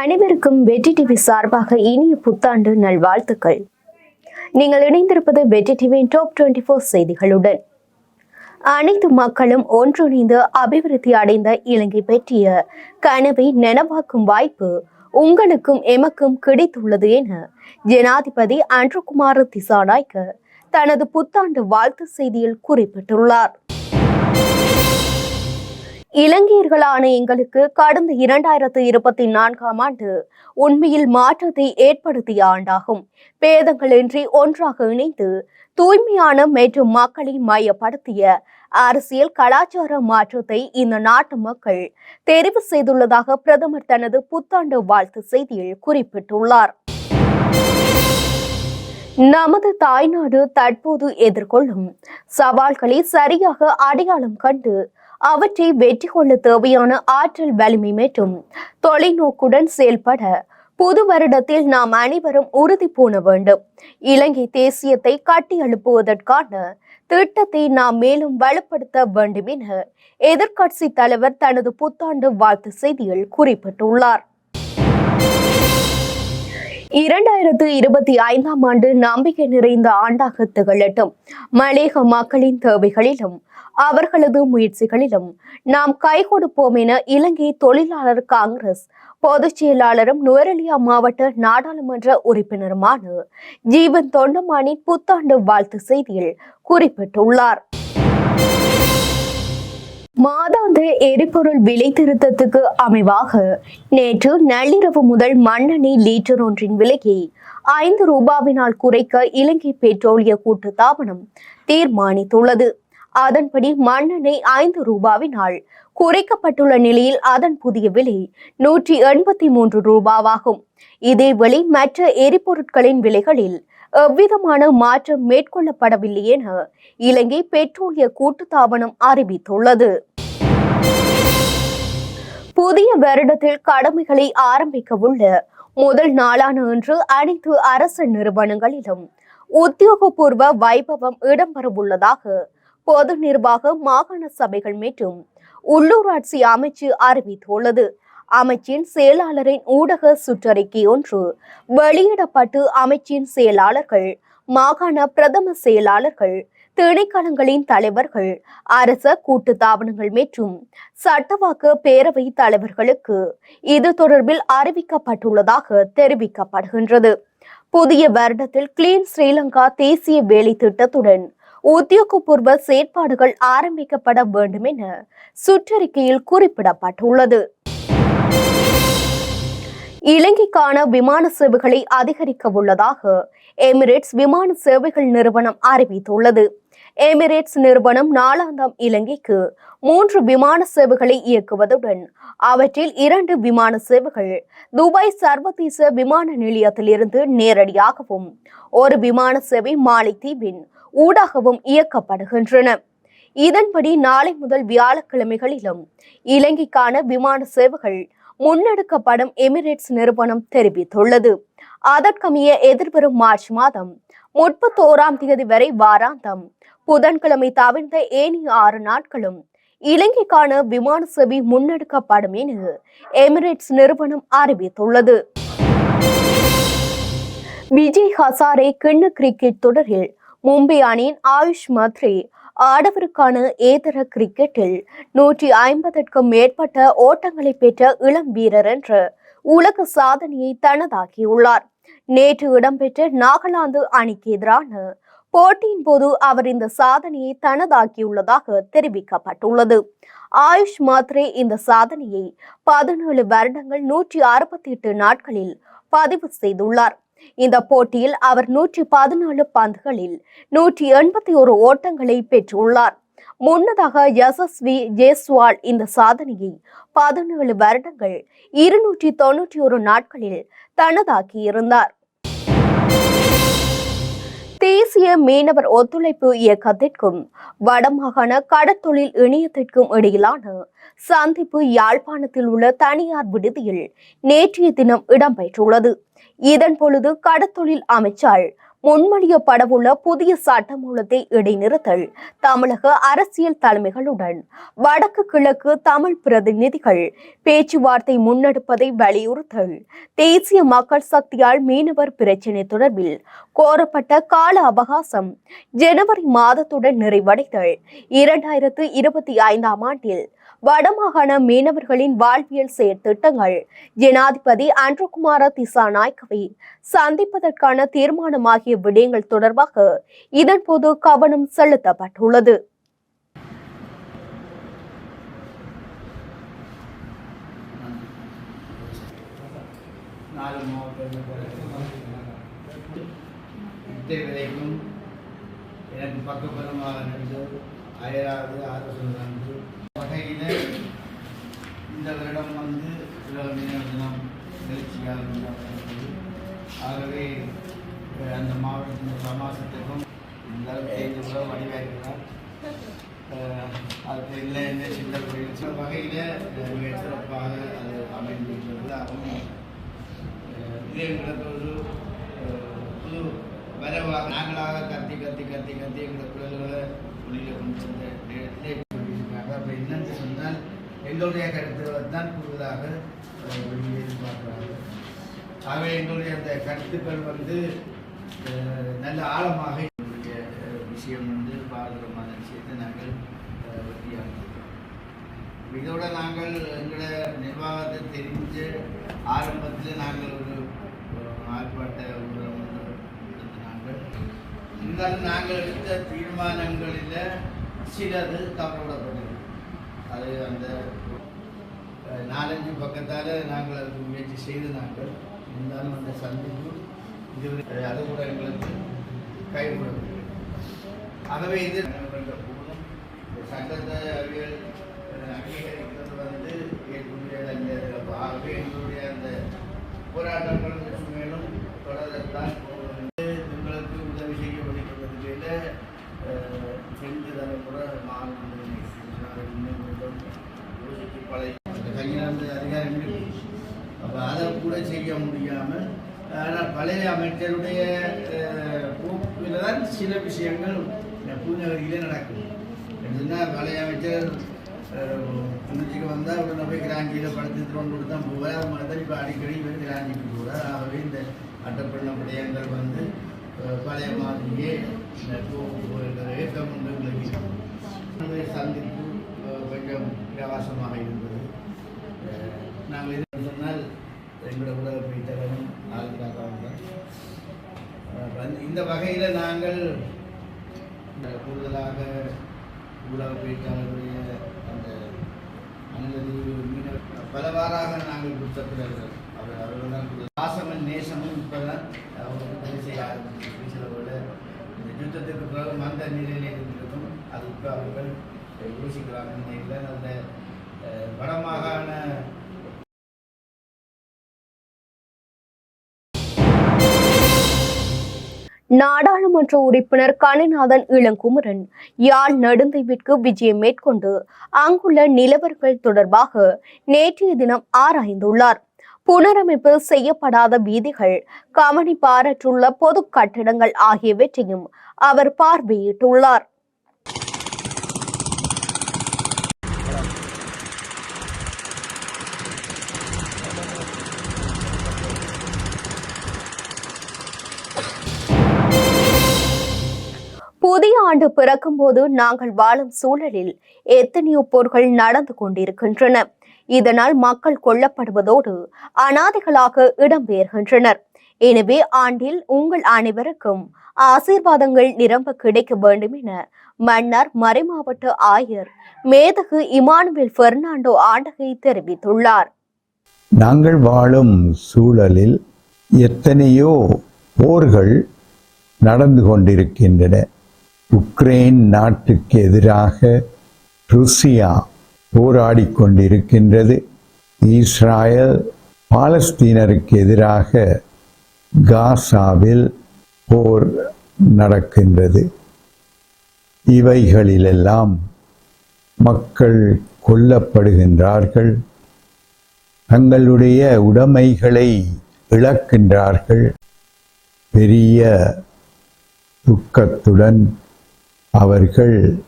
அனைவருக்கும் வெற்றி டிவி சார்பாக இனிய புத்தாண்டு நல்வாழ்த்துக்கள். நீங்கள் இணைந்திருப்பது வெற்றி டிவியின் டாப் டுவெண்டி ஃபோர் செய்திகளுடன். அனைத்து மக்களும் ஒன்றிணைந்து அபிவிருத்தி அடைந்த இலங்கை பற்றிய கனவை நனவாக்கும் வாய்ப்பு உங்களுக்கும் எமக்கும் கிடைத்துள்ளது என ஜனாதிபதி அன்றுகுமார திசாநாய்க்கு தனது புத்தாண்டு வாழ்த்து செய்தியில் குறிப்பிட்டுள்ளார். இலங்கையர்களான எங்களுக்கு கடந்த இரண்டாயிரத்து இருபத்தி நான்காம் ஆண்டு உண்மையில் மாற்றத்தை ஏற்படுத்திய ஆண்டாகும். பேதங்களின்றி ஒன்றாக இணைந்து தூய்மையான மற்றும் மக்களை மையப்படுத்திய அரசியல் கலாச்சார மாற்றத்தை இந்த நாட்டு மக்கள் தெரிவு செய்துள்ளதாக பிரதமர் தனது புத்தாண்டு வாழ்த்து செய்தியில் குறிப்பிட்டுள்ளார். நமது தாய்நாடு தற்போது எதிர்கொள்ளும் சவால்களை சரியாக அடையாளம் கண்டு அவற்றை வெற்றி கொள்ள தேவையான ஆற்றல் வலிமை மற்றும் தொலைநோக்குடன் செயல்பட புது வருடத்தில் நாம் அனைவரும் உறுதி பூண வேண்டும். இலங்கை தேசியத்தை கட்டி எழுப்புவதற்கான திட்டத்தை நாம் மேலும் வலுப்படுத்த வேண்டும் என எதிர்கட்சி தலைவர் தனது புத்தாண்டு வாழ்த்து செய்தியில் குறிப்பிட்டுள்ளார். இரண்டாயிரத்து இருபத்தி ஐந்தாம் ஆண்டு நம்பிக்கை நிறைந்த ஆண்டாக திகழட்டும். மலேக மக்களின் தேவைகளிலும் அவர்களது முயற்சிகளிலும். நாம் கை கொடுப்போம் என இலங்கை தொழிலாளர் காங்கிரஸ் பொதுச் செயலாளரும் நுவரெலியா மாவட்ட நாடாளுமன்ற உறுப்பினருமான ஜீவன் தொண்டமானி புத்தாண்டு வாழ்த்து செய்தியில் குறிப்பிட்டுள்ளார். மாதாந்த எரிபொருள் விலை திருத்தத்துக்கு அமைவாக நேற்று நள்ளிரவு முதல் மண்ணெண்ணெய் லீட்டர் ஒன்றின் விலையை ஐந்து ரூபாவினால் குறைக்க இலங்கை பெட்ரோலிய கூட்டுத்தாபனம் தீர்மானித்துள்ளது. அதன்படி மண்ணெண்ணெய் ஐந்து ரூபாவினால் குறைக்கப்பட்டுள்ள நிலையில் அதன் புதிய விலை நூற்றி எண்பத்தி மூன்று ரூபாவாகும். இதேவேளை மற்ற எரிபொருட்களின் விலைகளில் எவ்விதமான மாற்றம் மேற்கொள்ளப்படவில்லை என இலங்கை பெட்ரோலிய கூட்டுத்தாபனம் அறிவித்துள்ளது. புதிய வருடத்தில் கடமைகளை ஆரம்பிக்க உள்ள முதல் நாளான இன்று அனைத்து அரசு நிறுவனங்களிலும் உத்தியோகபூர்வ வைபவம் இடம்பெறவுள்ளதாக பொது நிர்வாக மாகாண சபைகள் மற்றும் உள்ளூராட்சி அமைச்சு அறிவித்துள்ளது. அமைச்சின் செயலாளரின் ஊடக சுற்றறிக்கை ஒன்று வெளியிடப்பட்டு அமைச்சின் செயலாளர்கள் மாகாண பிரதம செயலாளர்கள் திணைக்களங்களின் தலைவர்கள் அரச கூட்டு தாபனங்கள் மற்றும் சட்டவாக்க பேரவை தலைவர்களுக்கு இது தொடர்பில் அறிவிக்கப்பட்டுள்ளதாக தெரிவிக்கப்படுகின்றது. புதிய வருடத்தில் கிளீன் ஸ்ரீலங்கா தேசிய வேலை திட்டத்துடன் உத்தியோகபூர்வ செயற்பாடுகள் ஆரம்பிக்கப்பட வேண்டும் என சுற்றறிக்கையில் குறிப்பிடப்பட்டுள்ளது. இலங்கைக்கான விமான சேவைகளை அதிகரிக்க உள்ளதாக எமிரேட்ஸ் விமான சேவைகள் நிறுவனம் அறிவித்துள்ளது. எமிரேட்ஸ் நிறுவனம் நாளாந்தாம் இலங்கைக்கு மூன்று விமான சேவைகளை இயக்குவதுடன் அவற்றில் இரண்டு விமான சேவைகள் துபாய் சர்வதேச விமான நிலையத்திலிருந்து நேரடியாகவும் ஒரு விமான சேவை மாலைத்தீவின் ஊடாகவும் இயக்கப்படுகின்றன. இதன்படி நாளை முதல் வியாழக்கிழமைகளிலும் இலங்கைக்கான விமான சேவைகள் முன்னெடுக்கப்படும் எமிரேட்ஸ் நிறுவனம் தெரிவித்துள்ளது. அதற்கமைய எதிர்வரும் மார்ச் மாதம் முப்பத்தோராம் தேதி வரை வாராந்தம். புதன்கிழமை தவிர்த்த ஏனைய ஆறு நாட்களும் இலங்கைக்கான விமான சேவை முன்னெடுக்கப்படும் என எமிரேட்ஸ் நிறுவனம் அறிவித்துள்ளது. விஜய் ஹசாரே கிண்ண கிரிக்கெட் தொடரில் மும்பை அணியின் ஆயுஷ் மத்ரி ஆடவருக்கான ஏதர கிரிக்கெட்டில் நூற்றி ஐம்பதற்கும் மேற்பட்ட ஓட்டங்களை பெற்ற இளம் வீரர் என்று உலக சாதனையை தனதாக்கியுள்ளார். நேற்று இடம்பெற்ற நாகாலாந்து அணிக்கு எதிரான போட்டியின் போது அவர் இந்த சாதனையை தனதாக்கியுள்ளதாக தெரிவிக்கப்பட்டுள்ளது. ஆயுஷ் மாத்ரே இந்த சாதனையை பதினேழு வருடங்கள் நூற்றி அறுபத்தி எட்டு நாட்களில் பதிவு செய்துள்ளார். இந்த போட்டியில் அவர் நூற்றி பதினாலு பந்துகளில் நூற்றி எண்பத்தி ஒரு ஓட்டங்களை பெற்றுள்ளார். முன்னதாக யசஸ்வி ஜேஸ்வால் இந்த சாதனையை பதினேழு வருடங்கள் இருநூற்றி தொன்னூற்றி ஒரு நாட்களில் தனதாக்கியிருந்தார். தேசிய மீனவர் ஒத்துழைப்பு இயக்கத்திற்கும் வடமாகாண கடற்தொழில் இணையத்திற்கும் இடையிலான சந்திப்பு யாழ்ப்பாணத்தில் உள்ள தனியார் விடுதியில் நேற்றைய தினம் இடம்பெற்றுள்ளது. இதன் பொழுது கடற்தொழில் அமைச்சர் முன்மொழியப்படவுள்ள புதிய சட்டமூலத்தை இடைநிறுத்தல் தமிழக அரசியல் தலைமைகளுடன் வடக்கு கிழக்கு தமிழ் பிரதிநிதிகள் பேச்சுவார்த்தை முன்னெடுப்பதை வலியுறுத்தல் தேசிய மக்கள் சக்தியால் மீனவர் பிரச்சினை தொடர்பில் கோரப்பட்ட கால அவகாசம் ஜனவரி மாதத்துடன் நிறைவடைதல் இரண்டாயிரத்து இருபத்தி ஐந்தாம் ஆண்டில் வடமாகாண மீனவர்களின் வாழ்வியல் செயற்திட்டங்கள். ஜனாதிபதி அன்ருகுமார திசாநாயக்கவை சந்திப்பதற்கான தீர்மானம் ஆகிய விடயங்கள் தொடர்பாக இதன்போது கவனம் செலுத்தப்பட்டுள்ளது. நாலு மாவட்டங்கள் எனக்கு பக்கபலமாக நின்று அயராது ஆலோசனை வகையில் இந்த வருடம் வந்து உலக மீனவர் தினம் நிகழ்ச்சியாக ஆகவே அந்த மாவட்டத்தின் சமாசத்துக்கும் இந்த தெரிந்து கூட வடிவாயிருக்கிறார். அதுக்கு இல்லை என்ன சின்ன சில வகையில் மிக சிறப்பாக அது அமைந்திருக்கிறது. அதுவும் இதே எங்களுக்கு ஒரு புது வரவாக நாங்களாக கத்தி கத்தி கத்தி கத்தி எங்களை குழந்தைகளை வெளியில் கொண்டு சென்ற நேரத்திலே எங்களுடைய கருத்துக்களை தான் கூடுதலாக அஹ், வெளியே ஆகவே எங்களுடைய அந்த கருத்துக்கள் வந்து நல்ல ஆழமாக எங்களுடைய விஷயம் வந்து பாரதமான விஷயத்தை நாங்கள் வெற்றியாக இதோட நாங்கள் எங்களை நிர்வாகத்தை தெரிஞ்சு ஆரம்பத்தில் நாங்கள் ஒரு ஆர்ப்பாட்ட ஊர்வலம் இருந்தாலும் நாங்கள் எடுத்த தீர்மானங்களில் சிலது தவறவிடப்பட்டது. அது அந்த நாலஞ்சு பக்கத்தால் நாங்கள் அதுக்கு முயற்சி செய்து நாங்கள் இருந்தாலும் அந்த சந்திப்பு இதுவரை அது கூட எங்களுக்கு கைவிடவில்லை ஆகவே இது என்ற இந்த சட்டத்தை அவியல் அஹ், அங்கீகரிக்கிறது வந்து ஏற்கனவே அந்த ஆகவே எங்களுடைய அந்த போராட்டங்கள் மேலும் தொடரத்தான் வந்து எங்களுக்கு உதவி செய்ய வழிபடுவதில் செஞ்சு தலைமுறை மாநில யோசித்து பழைய அந்த கையில் அந்த அதிகாரம் இருக்கு அப்போ அதை கூட செய்ய முடியாமல் ஆனால் பழைய அமைச்சருடைய போக்கில் தான் சில விஷயங்கள் இந்த நடக்கும் எப்படின்னா பழைய அமைச்சர் திருச்சிக்கு வந்தால் உடனே போய் கிராஞ்சியில் படுத்து திருவண்ணூர் தான் போவார். மாதிரி இப்போ அடிக்கடி இவர் கிராஞ்சிக்கு போகிறார் ஆகவே இந்த அட்டப்பண்ண விடயங்கள் வந்து பழைய மாதிரியே இந்த ஏக்கம் உண்டு உங்களுக்கு சந்திப்பு கொஞ்சம் பிரவாசமாக இருந்தது. நாங்கள் எங்களோட உலக பீட்டரும் ஆளுக்காகவும் தான். வந்து இந்த வகையில் நாங்கள் இந்த கூடுதலாக உலக பீட்டாளருடைய அந்த அனுமதி மீனவர் பலவாறாக நாங்கள் புத்தகத்தில் அவர் அவர்கள் தான் பாசமும் நேசமும் இப்போ தான் அவங்க உதவி செய்ய ஆரம்பிச்சு சிலவோட இந்த யுத்தத்திற்கு பிறகு மந்த நிலையில் இருந்திருக்கும். அது இப்போ அவர்கள் யோசிக்கிறாங்க. இல்லை அந்த நாடாளுமன்ற உறுப்பினர் கனிநாதன் இளங்குமரன் யாழ் நெடுந்தைவிற்கு விஜயம் மேற்கொண்டு அங்குள்ள நிலவரங்கள் தொடர்பாக நேற்றைய தினம் ஆராய்ந்துள்ளார். புனரமைப்பு செய்யப்படாத வீதிகள் கவனிப்பாரற்றுள்ள பொது கட்டிடங்கள் ஆகியவற்றையும் அவர் பார்வையிட்டுள்ளார். ஆண்டு பிறக்கும் போது நாங்கள் வாழும் சூழலில் எத்தனையோ போர்கள் நடந்து கொண்டிருக்கின்றன. இதனால் மக்கள் கொல்லப்படுவதோடு அனாதைகளாக இடம்பெயர்கின்றனர் எனவே ஆண்டில் உங்கள் அனைவருக்கும் ஆசீர்வாதங்கள் நிரம்ப கிடைக்க வேண்டும் என மன்னர் மறைமாவட்ட ஆயர் மேதகு இமானுவேல் பெர்னாண்டோ ஆண்டகை தெரிவித்துள்ளார். நாங்கள் வாழும் சூழலில் எத்தனையோ போர்கள் நடந்து கொண்டிருக்கின்றன. உக்ரைன் நாட்டுக்கு எதிராக ருசியா போராடி கொண்டிருக்கின்றது இஸ்ராயல் பாலஸ்தீனருக்கு எதிராக காசாவில் போர் நடக்கின்றது. இவைகளிலெல்லாம் மக்கள் கொல்லப்படுகின்றார்கள். தங்களுடைய உடைமைகளை இழக்கின்றார்கள். பெரிய துக்கத்துடன் அவர்கள்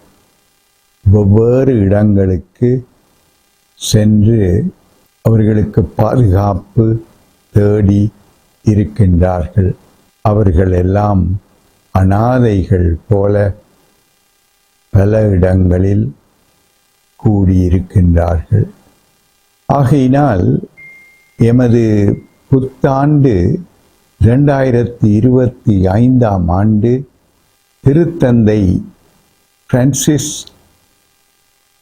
வெவ்வேறு இடங்களுக்கு சென்று அவர்களுக்கு பாதுகாப்பு தேடி இருக்கின்றார்கள். அவர்கள் எல்லாம் அனாதைகள் போல பல இடங்களில் கூடியிருக்கின்றார்கள். ஆகையினால் எமது புத்தாண்டு இரண்டாயிரத்தி இருபத்தி ஐந்தாம் ஆண்டு திருத்தந்தை பிரான்சிஸ்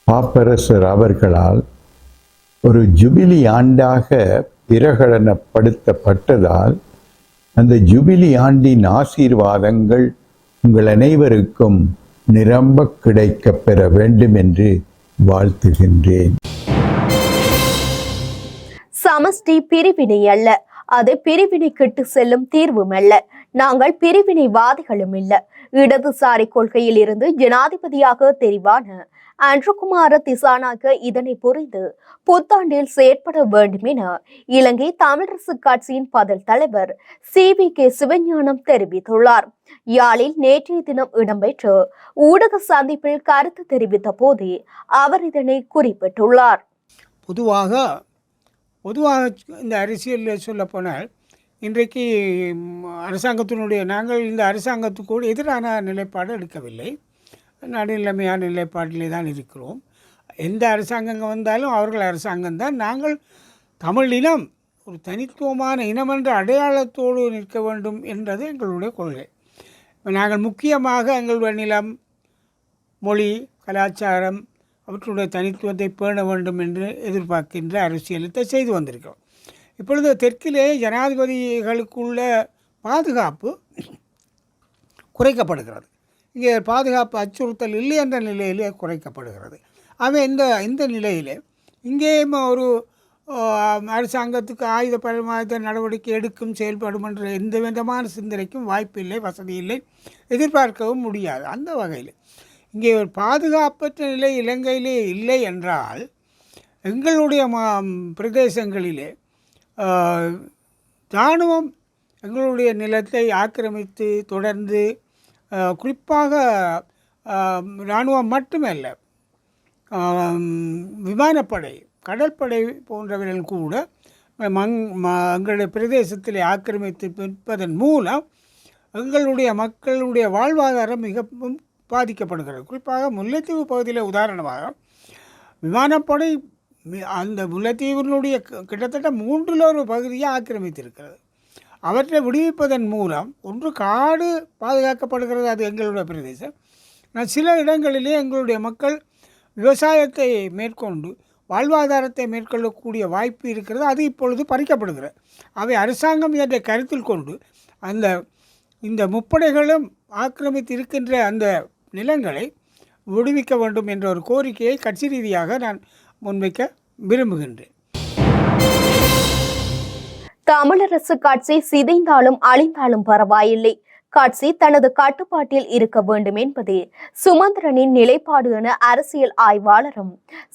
பாப்பரசர் அவர்களால் ஒரு ஜூபிலி ஆண்டாக பிரகடனப்படுத்தப்பட்டதால் அந்த ஜூபிலி ஆண்டின் ஆசீர்வாதங்கள் உங்கள் அனைவருக்கும் நிரம்ப கிடைக்கப் பெற வேண்டும் என்று வாழ்த்துகின்றேன். சமஷ்டி பிரிவினை அல்ல. அது பிரிவினை கிட்டு செல்லும் தீர்வும் அல்ல நாங்கள் பிரிவினைவாதிகளும் இல்லை. இடதுசாரி கொள்கையில் இருந்து ஜனாதிபதியாக தெரிவான அன்றுகுமார திசானாக இதனை புரிந்து புத்தாண்டில் செயற்பட வேண்டும் என இலங்கை தமிழரசு கட்சியின் பதில் தலைவர் சி வி கே சிவஞானம் தெரிவித்துள்ளார். யாழில் நேற்றைய தினம் இடம்பெற்ற ஊடக சந்திப்பில் கருத்து தெரிவித்த போதே அவர் இதனை குறிப்பிட்டுள்ளார். பொதுவாக பொதுவாக இந்த அரசியலில் சொல்லப்போனால் இன்றைக்கு அரசாங்கத்தினுடைய நாங்கள் இந்த அரசாங்கத்துக்கு எதிரான நிலைப்பாடு எடுக்கவில்லை. நடுநிலைமையான நிலைப்பாட்டிலே தான் இருக்கிறோம். எந்த அரசாங்கங்கள் வந்தாலும் அவர்கள் அரசாங்கம்தான் நாங்கள் தமிழ் இனம் ஒரு தனித்துவமான இனம் என்ற அடையாளத்தோடு நிற்க வேண்டும் என்றது எங்களுடைய கொள்கை. நாங்கள் முக்கியமாக எங்களுடைய நிலம் மொழி கலாச்சாரம் அவற்றுடைய தனித்துவத்தை பேண வேண்டும் என்று எதிர்பார்க்கின்ற அரசியலத்தை செய்து வந்திருக்கிறோம். இப்பொழுது தெற்கிலே ஜனாதிபதிகளுக்குள்ள பாதுகாப்பு குறைக்கப்படுகிறது. இங்கே பாதுகாப்பு அச்சுறுத்தல் இல்லை என்ற நிலையிலே குறைக்கப்படுகிறது. ஆக இந்த இந்த நிலையிலே இங்கேயும் ஒரு அரசாங்கத்துக்கு ஆயுத பரிமாற்ற நடவடிக்கை எடுக்கும் செயல்படும் என்ற எந்த விதமான சிந்தனைக்கும் வாய்ப்பில்லை வசதி இல்லை எதிர்பார்க்கவும் முடியாது. அந்த வகையில் இங்கே ஒரு பாதுகாப்பற்ற நிலை இலங்கையிலே இல்லை என்றால் எங்களுடைய மா பிரதேசங்களிலே இராணுவம் எங்களுடைய நிலத்தை ஆக்கிரமித்து தொடர்ந்து குறிப்பாக இராணுவம் மட்டுமல்ல விமானப்படை கடற்படை போன்றவர்கள் கூட மங் எங்களுடைய பிரதேசத்தில் ஆக்கிரமித்து நிற்பதன் மூலம் எங்களுடைய மக்களுடைய வாழ்வாதாரம் மிகவும் பாதிக்கப்படுகிறது. குறிப்பாக முல்லைத்தீவு பகுதியில் உதாரணமாக விமானப்படை அந்த முல்லைத்தீவினுடைய கிட்டத்தட்ட மூன்றில் ஒரு பகுதியை ஆக்கிரமித்திருக்கிறது. அவற்றை விடுவிப்பதன் மூலம் ஒன்று காடு பாதுகாக்கப்படுகிறது அது எங்களுடைய பிரதேசம். நான் சில இடங்களிலே எங்களுடைய மக்கள் விவசாயத்தை மேற்கொண்டு வாழ்வாதாரத்தை மேற்கொள்ளக்கூடிய வாய்ப்பு இருக்கிறது அது இப்பொழுது பறிக்கப்படுகிறது. அவை அரசாங்கம் என்ற கருத்தில் கொண்டு அந்த இந்த முப்படைகளும் ஆக்கிரமித்து இருக்கின்ற அந்த நிலங்களை விடுவிக்க வேண்டும் என்ற ஒரு கோரிக்கையை கட்சி ரீதியாக நான் முன்வைக்க விரும்புகின்றேன். தமிழரசு கட்சி சிதைந்தாலும் அழிந்தாலும் பரவாயில்லை. கட்சி தனது கட்டுப்பாட்டில் இருக்க வேண்டும் என்பதே சுமந்திரனின் நிலைப்பாடு என அரசியல் ஆய்வாளரும்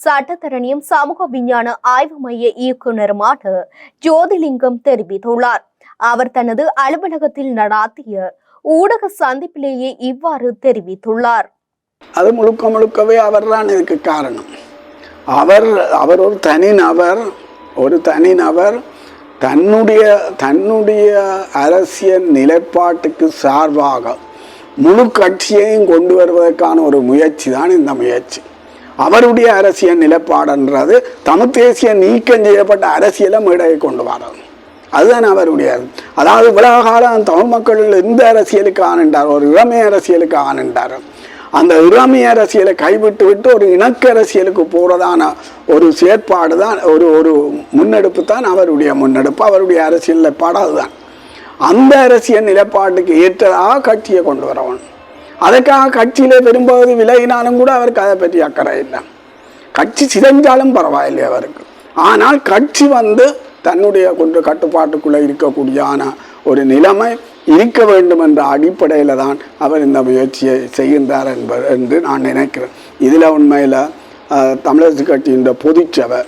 சட்டத்தரணியும் சமூக விஞ்ஞான ஆய்வு மைய இயக்குநருமான ஜோதிலிங்கம் தெரிவித்துள்ளார். அவர் தனது அலுவலகத்தில் நடாத்திய ஊடக சந்திப்பிலேயே இவ்வாறு தெரிவித்துள்ளார். அது முழுக்க முழுக்கவே அவர்தான் இதுக்கு காரணம். அவர் அவர் ஒரு தனிநபர் ஒரு தனிநபர் தன்னுடைய தன்னுடைய அரசியல் நிலைப்பாட்டுக்கு சார்பாக முழு கட்சியையும் கொண்டு வருவதற்கான ஒரு முயற்சி தான் இந்த முயற்சி. அவருடைய அரசியல் நிலைப்பாடுன்றது தமிழ் தேசிய நீக்கம் செய்யப்பட்ட அரசியலை மேடையை கொண்டு வர்றது. அதுதான் அவருடைய அதாவது உலக காலம் தமிழ் மக்கள் எந்த அரசியலுக்கு ஆனண்டார் ஒரு இளமை அரசியலுக்கு ஆனண்டார் அந்த இராமிய அரசியலை கைவிட்டு விட்டு ஒரு இணக்க அரசியலுக்கு போகிறதான ஒரு செயற்பாடு தான் ஒரு ஒரு முன்னெடுப்பு தான் அவருடைய முன்னெடுப்பு. அவருடைய அரசியல் நிலைப்பாடு அதுதான் அந்த அரசியல் நிலைப்பாட்டுக்கு ஏற்றதாக கட்சியை கொண்டு வரவன். அதற்காக கட்சியிலே பெரும்பகுதி விலகினாலும் கூட அவருக்கு அதை பற்றி அக்கறை இல்லை. கட்சி சிதைஞ்சாலும் பரவாயில்லை அவருக்கு. ஆனால் கட்சி வந்து தன்னுடைய கொண்டு கட்டுப்பாட்டுக்குள்ளே இருக்கக்கூடியான ஒரு நிலைமை இருக்க வேண்டும் என்ற அடிப்படையில் தான் அவர் இந்த முயற்சியை செய்கின்றார் என்பது என்று நான் நினைக்கிறேன். இதில் உண்மையில் தமிழரசு கட்சியின் பொதுச்சபை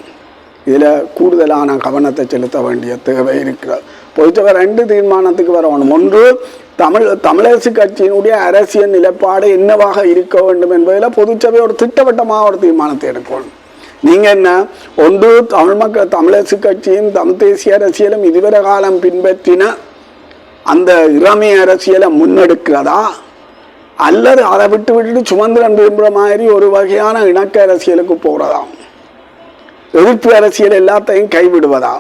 இதில் கூடுதலான கவனத்தை செலுத்த வேண்டிய தேவை இருக்கிறது. பொதுச்சபை ரெண்டு தீர்மானத்துக்கு வரணும். ஒன்று தமிழ் தமிழரசு கட்சியினுடைய அரசியல் நிலைப்பாடு என்னவாக இருக்க வேண்டும் என்பதில் பொதுச்சபை ஒரு திட்டவட்டமாக ஒரு தீர்மானத்தை எடுக்கணும். நீங்கள் என்ன? ஒன்று தமிழ் மக்கள் தமிழரசு கட்சியும் தமிழ் தேசிய அரசியலும் இதுவரை காலம் பின்பற்றின அந்த இறமை அரசியலை முன்னெடுக்கிறதா? அல்லது அதை விட்டு விட்டுட்டு சுமந்திரன் விரும்புகிற மாதிரி ஒரு வகையான இணக்க அரசியலுக்கு போகிறதா எதிர்ப்பு அரசியல் எல்லாத்தையும் கைவிடுவதா?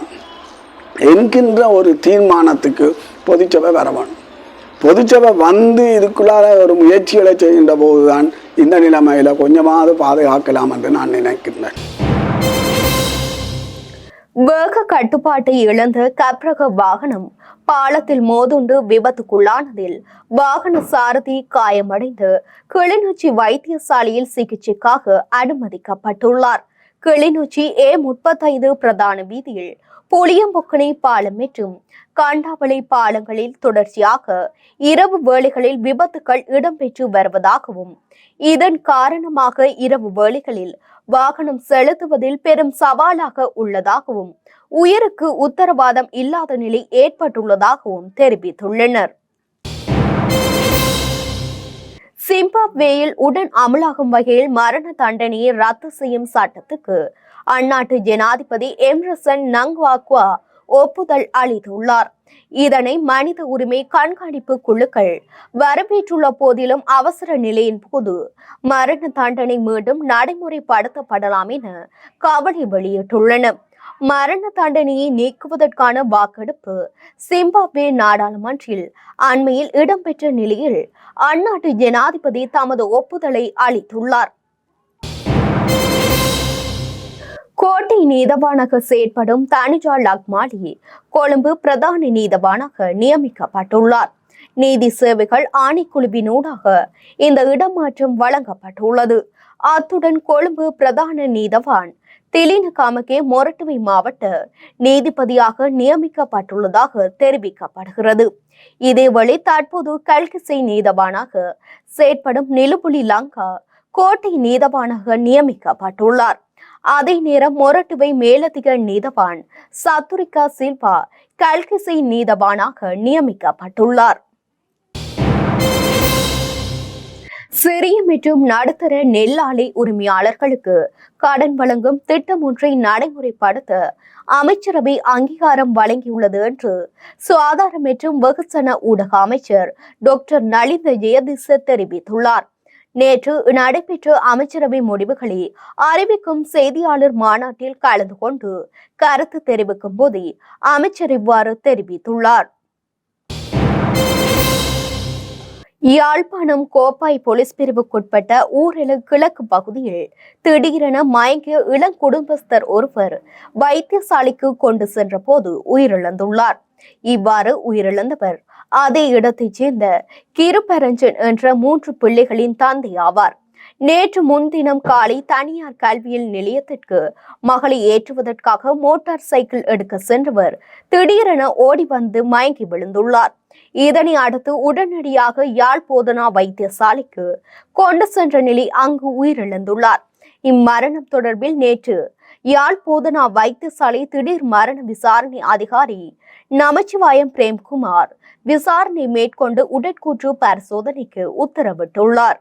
என்கின்ற ஒரு தீர்மானத்துக்கு பொதுச்சபை வர வேணும் பொதுச்சபை வந்து இதுக்குள்ளார ஒரு முயற்சிகளை செய்கின்ற போதுதான் இந்த நிலைமையில் கொஞ்சமாவது பாதுகாக்கலாம் என்று நான் நினைக்கின்றேன். வேக கட்டுப்பாட்டை இழந்த கப்ரக வாகனம் பாலத்தில் மோதுண்டு விபத்துக்குள்ளானதில் வாகன சாரதி காயமடைந்து கிளிநொச்சி வைத்தியசாலையில் சிகிச்சைக்காக அனுமதிக்கப்பட்டுள்ளார். கிளிநொச்சி ஏ முப்பத்தைந்து பிரதான வீதியில் புளியம்பொக்கனை பாலம் மற்றும் காண்டாவளை பாலங்களில் தொடர்ச்சியாக இரவு வேளைகளில் விபத்துகள் இடம்பெற்று வருவதாகவும் இதன் காரணமாக இரவு வேளைகளில் வாகனம் செலுத்துவதில் பெரும் சவாலாக உள்ளதாகவும் உயிருக்கு உத்தரவாதம் இல்லாத நிலை ஏற்பட்டுள்ளதாகவும் தெரிவித்துள்ளனர். சிம்பாப்வேயில் உடன் அமலாகும் வகையில் மரண தண்டனையை ரத்து செய்யும் சட்டத்துக்கு அந்நாட்டு ஜனாதிபதி எம்ரசன் நங்வாக்வா ஒப்புதல் அளித்துள்ளார். இதனை மனித உரிமை கண்காணிப்பு குழுக்கள் வரவேற்றுள்ள போதிலும் அவசர நிலையின் போது மரண தண்டனை மீண்டும் நடைமுறைப்படுத்தப்படலாம் என கவலை வெளியிட்டுள்ளன. மரண தண்டனையை நீக்குவதற்கான வாக்கெடுப்பு சிம்பாப்வே நாடாளுமன்றில் அண்மையில் இடம்பெற்ற நிலையில் அந்நாட்டு ஜனாதிபதி தமது ஒப்புதலை அளித்துள்ளார். கோட்டை நீதவானாக செயற்படும் தனிஜா லக்மாலி கொழும்பு பிரதான நீதவானாக நியமிக்கப்பட்டுள்ளார். நீதி சேவைகள் ஆணைக்குழுவினூடாக இந்த இடமாற்றம் வழங்கப்பட்டுள்ளது. அத்துடன் கொழும்பு பிரதான நீதவான் திலின காமகே மொரட்டுவை மாவட்ட நீதிபதியாக நியமிக்கப்பட்டுள்ளதாக தெரிவிக்கப்படுகிறது. இதேவேளை தற்போது கல்கிசை நீதவானாக செயற்படும் நிலுபுலி லங்கா கோட்டை நீதவானாக நியமிக்கப்பட்டுள்ளார். அதே நேரம் மொரட்டுவை மேலதிக நீதவான் சத்துரிகா சில்வா கல்கிசை நீதவானாக நியமிக்கப்பட்டுள்ளார். சிறிய மற்றும் நடுத்தர நெல்லாலை உரிமையாளர்களுக்கு கடன் வழங்கும் திட்டம் ஒன்றை நடைமுறைப்படுத்த அமைச்சரவை அங்கீகாரம் வழங்கியுள்ளது என்று சுகாதாரம் மற்றும் வெகுசன ஊடக அமைச்சர் டாக்டர் நலிந்த ஜெயதிச தெரிவித்துள்ளார். நேற்று நடைபெற்ற அமைச்சரவை முடிவுகளை அறிவிக்கும் செய்தியாளர் மாநாட்டில் கலந்து கொண்டு கருத்து தெரிவிக்கும் போதே அமைச்சர் இவ்வாறு தெரிவித்துள்ளார். யாழ்ப்பாணம் கோப்பாய் போலீஸ் பிரிவுக்குட்பட்ட ஊரில கிழக்கு பகுதியில் திடீரென மயங்கிய இளங்குடும்பஸ்தர் ஒருவர் வைத்தியசாலைக்கு கொண்டு சென்ற போது உயிரிழந்துள்ளார். இவ்வாறு உயிரிழந்தவர் அதே இடத்தைச் சேர்ந்த கிருபரஞ்சன் என்ற மூன்று பிள்ளைகளின் தந்தை ஆவார். நேற்று முன்தினம் காலை தனியார் கல்வியல் நிலையத்திற்கு மகளை ஏற்றுவதற்காக மோட்டார் சைக்கிள் எடுக்க சென்றவர் திடீரென ஓடி வந்து மயங்கி விழுந்துள்ளார். இதனை அடுத்து உடனடியாக யாழ் போதனா வைத்தியசாலைக்கு கொண்டு சென்ற நிலை அங்கு உயிரிழந்துள்ளார். இம்மரணம் தொடர்பில் நேற்று யாழ் போதனா வைத்தியசாலை திடீர் மரண விசாரணை அதிகாரி நமச்சிவாயம் பிரேம்குமார். விசாரணை மேற்கொண்டு உடற்கூற்று பரிசோதனைக்கு உத்தரவிட்டுள்ளார்.